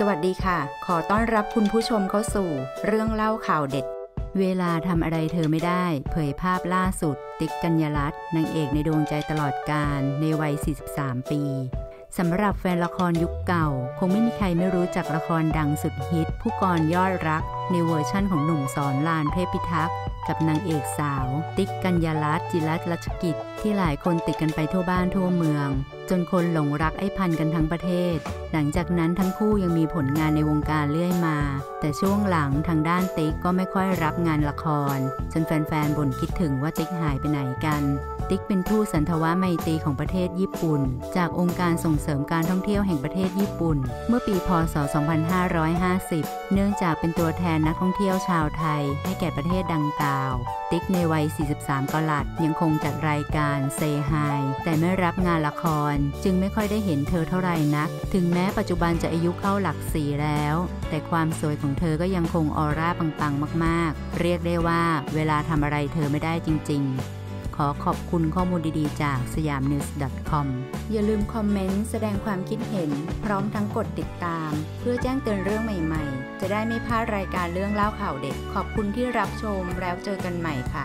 สวัสดีค่ะ ขอต้อนรับคุณผู้ชมเข้าสู่ เรื่องเล่าข่าวเด็ด เวลาทำอะไรเธอไม่ได้ เผยภาพล่าสุด ติ๊กกัญญรัตน์นางเอกในดวงใจตลอดการในวัย 43 ปีสำหรับแฟนละครยุคเก่า คงไม่มีใครไม่รู้จักละครดังสุดฮิต ผู้กรยอดรัก ในเวอร์ชั่นของหนุ่มสอนลานเทพิทักษ์กับนางเอกสาว ติ๊กกัญญาลัตน์จิรัตน์รัชกิจ ที่หลายคนติดกันไปทั่วบ้านทั่วเมือง จนคนหลงรักไอ้พันกันทั้งประเทศ หลังจากนั้นทั้งคู่ยังมีผลงานในวงการเรื่อยมา แต่ช่วงหลังทางด้านติ๊กก็ไม่ค่อยรับงานละคร จนแฟนๆบ่นคิดถึงว่าติ๊กหายไปไหนกัน ติ๊กเป็นทูตสันทวไมตรีของประเทศญี่ปุ่น จากองค์การส่งเสริมการท่องเที่ยวแห่งประเทศญี่ปุ่น เมื่อปีพศ 2550 เนื่องจากเป็นตัวแทนนักท่องเที่ยวชาวไทย ให้แก่ประเทศดังกล่าวติ๊กในวัย 43 กลัด ยังคงจัดรายการเซฮายแต่ไม่รับงานละคร จึงไม่ค่อยได้เห็นเธอเท่าไหร่นัก ถึงแม้ปัจจุบันจะอายุเข้าหลักสี่แล้ว แต่ความสวยของเธอก็ยังคงออร่าปังๆ มาก ๆ เรียกได้ว่าเวลาทำอะไรเธอไม่ได้จริง ๆ ขอขอบคุณข้อมูลดีๆ จากสยามนิวส์ .com อย่าลืมคอมเมนต์แสดงความคิดเห็น พร้อมทั้งกดติดตาม เพื่อแจ้งเตือนเรื่องใหม่ๆ จะได้ไม่พลาดรายการเรื่องเล่าข่าวเด็ก ขอบคุณที่รับชมแล้วเจอกันใหม่ค่ะ